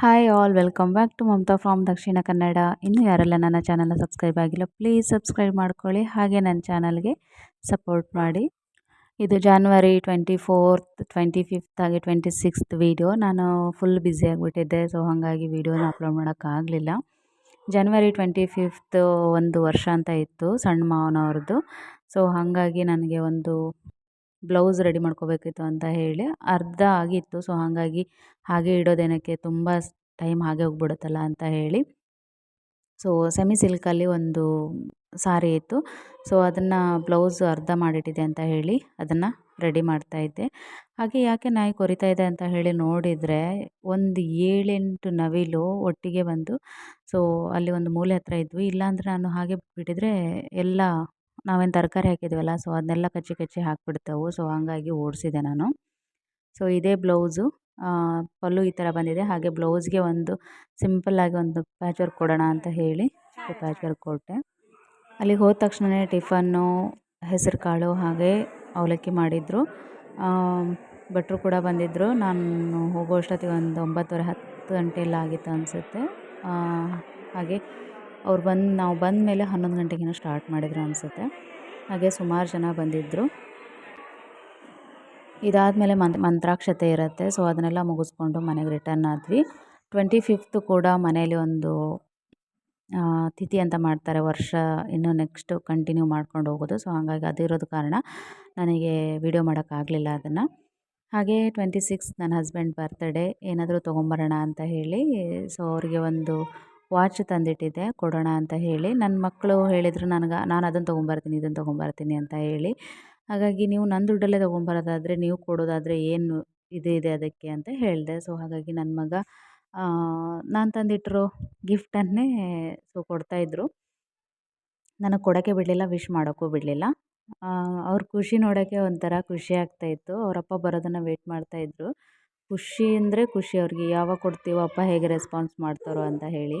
Hi all welcome back to Mamata from Dakshina Kannada ಇನ್ನೂ ಯಾರೆಲ್ಲ ನನ್ನ ಚಾನಲ್ನ ಸಬ್ಸ್ಕ್ರೈಬ್ ಆಗಿಲ್ಲ ಪ್ಲೀಸ್ ಸಬ್ಸ್ಕ್ರೈಬ್ ಮಾಡ್ಕೊಳ್ಳಿ. ಹಾಗೆ ನನ್ನ ಚಾನಲ್ಗೆ ಸಪೋರ್ಟ್ ಮಾಡಿ. ಇದು January twenty fourth twenty fifth ಹಾಗೆ ಟ್ವೆಂಟಿ ಸಿಕ್ಸ್ತ್ ವೀಡಿಯೋ ನಾನು ಫುಲ್ ಬ್ಯುಸಿ ಆಗಿಬಿಟ್ಟಿದ್ದೆ ಸೊ ಹಾಗಾಗಿ ವೀಡಿಯೋನ ಅಪ್ಲೋಡ್ ಮಾಡೋಕ್ಕಾಗಲಿಲ್ಲ. ಜನ್ವರಿ ಟ್ವೆಂಟಿ ಫಿಫ್ತ್ ಒಂದು ವರ್ಷ ಅಂತ ಇತ್ತು, ಸಣ್ಣ ಮಾವನವ್ರದ್ದು. ಸೊ ಹಾಗಾಗಿ ನನಗೆ ಒಂದು ಬ್ಲೌಸ್ ರೆಡಿ ಮಾಡ್ಕೋಬೇಕಿತ್ತು ಅಂತ ಹೇಳಿ ಅರ್ಧ ಆಗಿತ್ತು. ಸೊ, ಹಾಗಾಗಿ ಹಾಗೆ ಇಡೋದೇನಕ್ಕೆ ತುಂಬ ಟೈಮ್ ಹಾಗೆ ಹೋಗ್ಬಿಡುತ್ತಲ್ಲ ಅಂತ ಹೇಳಿ. ಸೊ ಸೆಮಿ ಸಿಲ್ಕಲ್ಲಿ ಒಂದು ಸಾರಿ ಇತ್ತು. ಸೊ, ಅದನ್ನು ಬ್ಲೌಸ್ ಅರ್ಧ ಮಾಡಿಟ್ಟಿದೆ ಅಂತ ಹೇಳಿ ಅದನ್ನು ರೆಡಿ ಮಾಡ್ತಾ ಇದ್ದೆ. ಹಾಗೆ ಯಾಕೆ ನಾಯಿ ಕೊರಿತಾ ಇದೆ ಅಂತ ಹೇಳಿ ನೋಡಿದರೆ ಒಂದು ಏಳೆಂಟು ನವಿಲು ಒಟ್ಟಿಗೆ ಬಂದು, ಸೊ, ಅಲ್ಲಿ ಒಂದು ಮೂಲೆ ಹತ್ರ ಇದ್ವಿ. ಇಲ್ಲಾಂದರೆ ನಾನು ಹಾಗೆ ಬಿಟ್ಟಿದ್ರೆ ಎಲ್ಲ ನಾವೇನು ತರಕಾರಿ ಹಾಕಿದ್ವಲ್ಲ ಸೊ ಅದನ್ನೆಲ್ಲ ಕಚ್ಚಿ ಕಚ್ಚಿ ಹಾಕಿಬಿಡ್ತಾವೆ. ಸೊ ಹಂಗಾಗಿ ಓಡಿಸಿದೆ ನಾನು. ಸೊ ಇದೇ ಬ್ಲೌಸು ಪಲ್ಲು ಈ ಥರ ಬಂದಿದೆ. ಹಾಗೆ ಬ್ಲೌಸ್ಗೆ ಒಂದು ಸಿಂಪಲ್ಲಾಗಿ ಒಂದು ಪ್ಯಾಚ್ ವರ್ಕ್ ಕೊಡೋಣ ಅಂತ ಹೇಳಿ ಪ್ಯಾಚ್ ವರ್ಕ್ ಕೊಟ್ಟೆ. ಅಲ್ಲಿಗೆ ಹೋದ ತಕ್ಷಣವೇ ಟಿಫನ್ನು ಹೆಸರು ಕಾಳು ಹಾಗೆ ಅವಲಕ್ಕಿ ಮಾಡಿದರು. ಭಟ್ರು ಕೂಡ ಬಂದಿದ್ದರು ನಾನು ಹೋಗೋ ಅಷ್ಟೊತ್ತಿಗೆ ಒಂದು ಒಂಬತ್ತುವರೆ ಹತ್ತು ಗಂಟೆ ಎಲ್ಲ ಆಗಿತ್ತು ಅನಿಸುತ್ತೆ ಹಾಗೆ ಅವ್ರು ಬಂದು, ನಾವು ಬಂದ ಮೇಲೆ ಹನ್ನೊಂದು ಗಂಟೆಗೇನೋ ಸ್ಟಾರ್ಟ್ ಮಾಡಿದ್ರು ಅನಿಸುತ್ತೆ. ಹಾಗೆ ಸುಮಾರು ಜನ ಬಂದಿದ್ದರು ಇದಾದಮೇಲೆ ಮಂತ್, ಮಂತ್ರಾಕ್ಷತೆ ಇರುತ್ತೆ. ಸೊ ಅದನ್ನೆಲ್ಲ ಮುಗಿಸ್ಕೊಂಡು ಮನೆಗೆ ರಿಟರ್ನ್ ಆದ್ವಿ. ಟ್ವೆಂಟಿ ಫಿಫ್ತು ಕೂಡ ಮನೇಲಿ ಒಂದು ತಿಥಿ ಅಂತ ಮಾಡ್ತಾರೆ. ವರ್ಷ ಇನ್ನು ನೆಕ್ಸ್ಟು ಕಂಟಿನ್ಯೂ ಮಾಡ್ಕೊಂಡು ಹೋಗೋದು. ಸೊ ಹಾಗಾಗಿ ಅದಿರೋದು ಕಾರಣ ನನಗೆ ವಿಡಿಯೋ ಮಾಡೋಕ್ಕಾಗಲಿಲ್ಲ ಅದನ್ನು. ಹಾಗೆ ಟ್ವೆಂಟಿ ಸಿಕ್ಸ್ ನನ್ನ ಹಸ್ಬೆಂಡ್ ಬರ್ತಡೇ ಏನಾದರೂ ತೊಗೊಂಬರೋಣ ಅಂತ ಹೇಳಿ ಸೊ ಅವರಿಗೆ ಒಂದು ವಾಚ್ ತಂದಿಟ್ಟಿದ್ದೆ, ಕೊಡೋಣ ಅಂತ ಹೇಳಿ. ನನ್ನ ಮಕ್ಕಳು ಹೇಳಿದರು ನನಗೆ, ನಾನು ಅದನ್ನು ತೊಗೊಂಬರ್ತೀನಿ ಇದನ್ನು ತೊಗೊಂಬರ್ತೀನಿ ಅಂತ ಹೇಳಿ. ಹಾಗಾಗಿ ನೀವು ನನ್ನ ದುಡ್ಡಲ್ಲೇ ತೊಗೊಂಬರೋದಾದರೆ, ನೀವು ಕೊಡೋದಾದರೆ ಏನು ಇದು ಇದೆ ಅದಕ್ಕೆ ಅಂತ ಹೇಳಿದೆ. ಸೊ, ಹಾಗಾಗಿ ನನ್ನ ಮಗ ನಾನು ತಂದಿಟ್ಟಿರೋ ಗಿಫ್ಟನ್ನೇ ಸೊ ಕೊಡ್ತಾಯಿದ್ರು ನನಗೆ ಕೊಡೋಕ್ಕೆ ಬಿಡಲಿಲ್ಲ ವಿಶ್ ಮಾಡೋಕ್ಕೂ ಬಿಡಲಿಲ್ಲ. ಅವ್ರ ಖುಷಿ ನೋಡೋಕ್ಕೆ ಒಂಥರ ಖುಷಿ ಆಗ್ತಾಯಿತ್ತು ಅವರಪ್ಪ ಬರೋದನ್ನು ವೇಟ್ ಮಾಡ್ತಾಯಿದ್ರು ಖುಷಿ ಅಂದರೆ ಖುಷಿ ಅವ್ರಿಗೆ, ಯಾವಾಗ ಕೊಡ್ತೀವೋ ಅಪ್ಪ ಹೇಗೆ ರೆಸ್ಪಾನ್ಸ್ ಮಾಡ್ತಾರೋ ಅಂತ ಹೇಳಿ.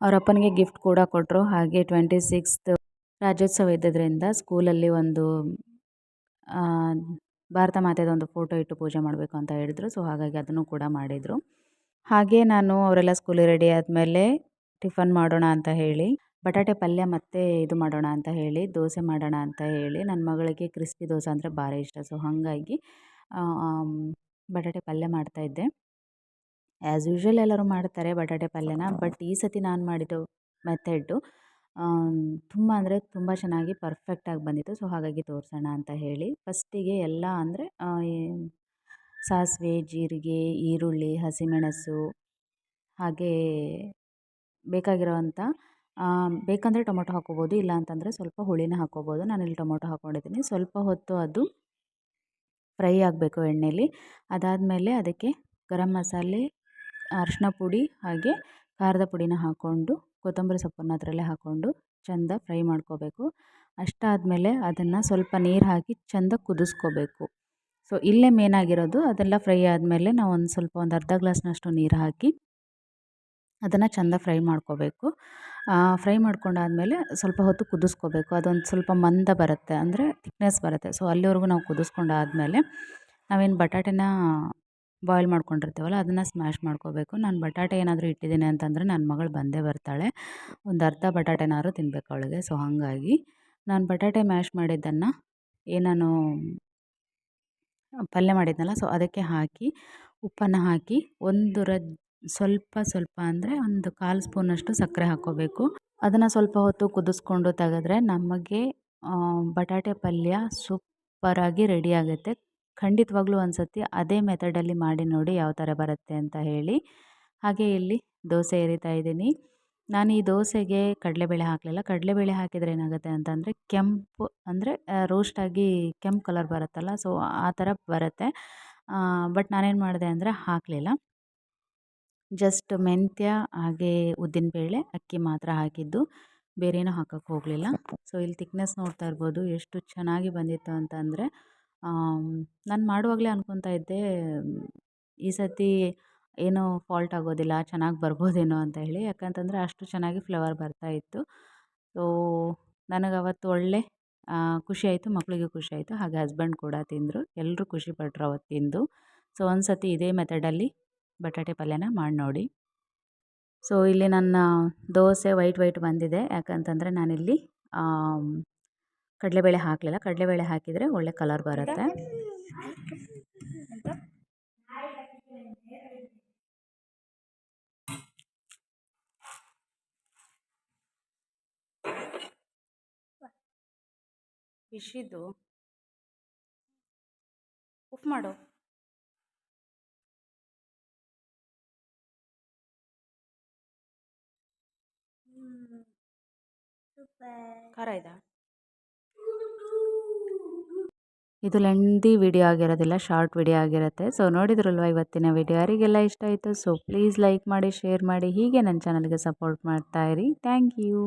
ಅವರಪ್ಪನಿಗೆ ಗಿಫ್ಟ್ ಕೂಡ ಕೊಟ್ಟರು ಹಾಗೆ ಟ್ವೆಂಟಿ ಸಿಕ್ಸ್ತ್ ರಾಜ್ಯೋತ್ಸವ ಇದ್ದದ್ರಿಂದ ಸ್ಕೂಲಲ್ಲಿ ಒಂದು ಭಾರತ ಮಾತೆದ ಒಂದು ಫೋಟೋ ಇಟ್ಟು ಪೂಜೆ ಮಾಡಬೇಕು ಅಂತ ಹೇಳಿದ್ರು. ಸೊ, ಹಾಗಾಗಿ ಅದನ್ನು ಕೂಡ ಮಾಡಿದರು. ಹಾಗೆ ನಾನು ಅವರೆಲ್ಲ ಸ್ಕೂಲಿಗೆ ರೆಡಿ ಆದಮೇಲೆ ಟಿಫನ್ ಮಾಡೋಣ ಅಂತ ಹೇಳಿ, ಬಟಾಟೆ ಪಲ್ಯ ಮತ್ತು ಇದು ಮಾಡೋಣ ಅಂತ ಹೇಳಿ, ದೋಸೆ ಮಾಡೋಣ ಅಂತ ಹೇಳಿ, ನನ್ನ ಮಗಳಿಗೆ ಕ್ರಿಸ್ಪಿ ದೋಸೆ ಅಂದರೆ ಭಾರಿ ಇಷ್ಟ. ಸೊ, ಹಾಗಾಗಿ ಬಟಾಟೆ ಪಲ್ಯ ಮಾಡ್ತಾಯಿದ್ದೆ ಆ್ಯಸ್ ಯೂಶ್ವಲ್ ಎಲ್ಲರೂ ಮಾಡ್ತಾರೆ ಬಟಾಟೆ ಪಲ್ಯನ. ಬಟ್ ಈ ಸತಿ ನಾನು ಮಾಡಿದ ಮೆಥಡ್ಡು ತುಂಬ ಅಂದರೆ ತುಂಬ ಚೆನ್ನಾಗಿ ಪರ್ಫೆಕ್ಟಾಗಿ ಬಂದಿತ್ತು. ಸೊ ಹಾಗಾಗಿ ತೋರಿಸೋಣ ಅಂತ ಹೇಳಿ. ಫಸ್ಟಿಗೆ ಎಲ್ಲ ಅಂದರೆ ಸಾಸಿವೆ ಜೀರಿಗೆ ಈರುಳ್ಳಿ ಹಸಿಮೆಣಸು ಹಾಗೆ ಬೇಕಾಗಿರೋವಂಥ ಬೇಕಂದರೆ ಟೊಮೊಟೊ ಹಾಕ್ಕೋಬೋದು ಇಲ್ಲ ಅಂತಂದರೆ ಸ್ವಲ್ಪ ಹುಳಿನ ಹಾಕ್ಕೋಬೋದು ನಾನಿಲ್ಲಿ ಟೊಮೊಟೊ ಹಾಕ್ಕೊಂಡಿದ್ದೀನಿ ಸ್ವಲ್ಪ ಹೊತ್ತು ಅದು ಫ್ರೈ ಆಗಬೇಕು ಎಣ್ಣೆಯಲ್ಲಿ ಅದಾದಮೇಲೆ ಅದಕ್ಕೆ ಗರಂ ಮಸಾಲೆ ಅರಶಿನ ಪುಡಿ ಹಾಗೆ ಖಾರದ ಪುಡಿನ ಹಾಕ್ಕೊಂಡು ಕೊತ್ತಂಬರಿ ಸೊಪ್ಪನ್ನು ಅದರಲ್ಲೇ ಹಾಕ್ಕೊಂಡು ಚೆಂದ ಫ್ರೈ ಮಾಡ್ಕೋಬೇಕು. ಅಷ್ಟಾದಮೇಲೆ ಅದನ್ನು ಸ್ವಲ್ಪ ನೀರು ಹಾಕಿ ಚೆಂದ ಕುದಿಸ್ಕೋಬೇಕು. ಸೊ ಇಲ್ಲೇ ಮೇನ್ ಆಗಿರೋದು ಅದೆಲ್ಲ ಫ್ರೈ ಆದಮೇಲೆ ನಾವು ಒಂದು ಸ್ವಲ್ಪ ಒಂದು ಅರ್ಧ ಗ್ಲಾಸ್ನಷ್ಟು ನೀರು ಹಾಕಿ ಅದನ್ನು ಚೆಂದ ಫ್ರೈ ಮಾಡ್ಕೋಬೇಕು. ಫ್ರೈ ಮಾಡ್ಕೊಂಡಾದಮೇಲೆ ಸ್ವಲ್ಪ ಹೊತ್ತು ಕುದಿಸ್ಕೋಬೇಕು. ಅದೊಂದು ಸ್ವಲ್ಪ ಮಂದ ಬರುತ್ತೆ, ಅಂದರೆ ಥಿಕ್ನೆಸ್ ಬರುತ್ತೆ. ಸೊ ಅಲ್ಲಿವರೆಗೂ ನಾವು ಕುದಿಸ್ಕೊಂಡಾದಮೇಲೆ ನಾವೇನು ಬಟಾಟೆನ ಬಾಯ್ಲ್ ಮಾಡ್ಕೊಂಡಿರ್ತೀವಲ್ಲ, ಅದನ್ನು ಸ್ಮ್ಯಾಶ್ ಮಾಡ್ಕೋಬೇಕು. ನಾನು ಬಟಾಟೆ ಏನಾದರೂ ಇಟ್ಟಿದ್ದೀನಿ ಅಂತಂದರೆ ನನ್ನ ಮಗಳು ಬಂದೇ ಬರ್ತಾಳೆ. ಒಂದು ಅರ್ಧ ಬಟಾಟೆನಾದ್ರು ತಿನ್ಬೇಕು ಅವಳಿಗೆ. ಸೊ ಹಾಗಾಗಿ ನಾನು ಬಟಾಟೆ ಮ್ಯಾಶ್ ಮಾಡಿದ್ದನ್ನು ಏನಾನು ಪಲ್ಯ ಮಾಡಿದ್ನಲ್ಲ ಸೊ ಅದಕ್ಕೆ ಹಾಕಿ, ಉಪ್ಪನ್ನು ಹಾಕಿ ಒಂದು ರಜ್ ಸ್ವಲ್ಪ ಸ್ವಲ್ಪ ಅಂದರೆ ಒಂದು ಕಾಲು ಸ್ಪೂನಷ್ಟು ಸಕ್ಕರೆ ಹಾಕ್ಕೋಬೇಕು. ಅದನ್ನು ಸ್ವಲ್ಪ ಹೊತ್ತು ಕುದಿಸ್ಕೊಂಡು ತೆಗೆದ್ರೆ ನಮಗೆ ಬಟಾಟೆ ಪಲ್ಯ ಸೂಪರಾಗಿ ರೆಡಿ ಆಗುತ್ತೆ. ಖಂಡಿತವಾಗ್ಲೂ ಒಂದು ಸತಿ ಅದೇ ಮೆಥಡಲ್ಲಿ ಮಾಡಿ ನೋಡಿ ಯಾವ ಥರ ಬರುತ್ತೆ ಅಂತ ಹೇಳಿ. ಹಾಗೆ ಇಲ್ಲಿ ದೋಸೆ ಎರಿತಾ ಇದ್ದೀನಿ. ನಾನು ಈ ದೋಸೆಗೆ ಕಡಲೆಬೇಳೆ ಹಾಕಲಿಲ್ಲ. ಕಡಲೆಬೇಳೆ ಹಾಕಿದರೆ ಏನಾಗುತ್ತೆ ಅಂತಂದರೆ ಕೆಂಪು ಅಂದರೆ ರೋಸ್ಟಾಗಿ ಕೆಂಪು ಕಲರ್ ಬರುತ್ತಲ್ಲ ಸೊ ಆ ಥರ ಬರುತ್ತೆ. ಬಟ್ ನಾನೇನು ಮಾಡಿದೆ ಅಂದರೆ ಹಾಕಲಿಲ್ಲ. ಜಸ್ಟ್ ಮೆಂತ್ಯ ಹಾಗೆ ಉದ್ದಿನಬೇಳೆ ಅಕ್ಕಿ ಮಾತ್ರ ಹಾಕಿದ್ದು. ಬೇರೇನೂ ಹಾಕೋಕ್ಕೆ ಹೋಗಲಿಲ್ಲ. ಸೊ ಇಲ್ಲಿ ತಿಕ್ನೆಸ್ ನೋಡ್ತಾ ಇರ್ಬೋದು. ಎಷ್ಟು ಚೆನ್ನಾಗಿ ಬಂದಿತ್ತು ಅಂತಂದರೆ ನಾನು ಮಾಡುವಾಗಲೇ ಅನ್ಕೊತಾ ಇದ್ದೆ ಈ ಸರ್ತಿ ಏನೂ ಫಾಲ್ಟ್ ಆಗೋದಿಲ್ಲ, ಚೆನ್ನಾಗಿ ಬರ್ಬೋದೇನೋ ಅಂತ ಹೇಳಿ. ಯಾಕಂತಂದರೆ ಅಷ್ಟು ಚೆನ್ನಾಗಿ ಫ್ಲವರ್ ಬರ್ತಾ ಇತ್ತು. ಸೊ ನನಗೆ ಅವತ್ತು ಒಳ್ಳೆ ಖುಷಿ ಆಯಿತು ಮಕ್ಕಳಿಗೂ ಖುಷಿ ಆಯಿತು. ಹಾಗೆ ಹಸ್ಬೆಂಡ್ ಕೂಡ ತಿಂದರು. ಎಲ್ಲರೂ ಖುಷಿಪಟ್ಟರು ಅವತ್ತು ತಿಂದು. ಸೊ ಒಂದು ಸತಿ ಇದೇ ಮೆಥಡಲ್ಲಿ ಬಟಾಟೆ ಪಲ್ಯನ ಮಾಡಿ ನೋಡಿ. ಸೊ ಇಲ್ಲಿ ನನ್ನ ದೋಸೆ ವೈಟ್ ವೈಟ್ ಬಂದಿದೆ. ಯಾಕಂತಂದರೆ ನಾನಿಲ್ಲಿ ಕಡಲೆಬೇಳೆ ಹಾಕಲಿಲ್ಲ. ಕಡಲೆಬೇಳೆ ಹಾಕಿದರೆ ಒಳ್ಳೆ ಕಲರ್ ಬರುತ್ತೆ. ಫಿಶಿದ್ದು ಉಪ್ಪು ಮಾಡು. ಖಾರ ಇದಾ? ಇದು ಲೆಂದಿ ವಿಡಿಯೋ ಆಗಿರೋದಿಲ್ಲ ಶಾರ್ಟ್ ವಿಡಿಯೋ ಆಗಿರುತ್ತೆ. ಸೊ ನೋಡಿದ್ರಲ್ವ ಇವತ್ತಿನ ವಿಡಿಯೋ ಯಾರಿಗೆಲ್ಲ ಇಷ್ಟ ಆಯಿತು? ಸೊ ಪ್ಲೀಸ್ ಲೈಕ್ ಮಾಡಿ ಶೇರ್ ಮಾಡಿ. ಹೀಗೆ ನನ್ನ ಚಾನಲ್ಗೆ ಸಪೋರ್ಟ್ ಮಾಡ್ತಾ ಇರಿ. Thank you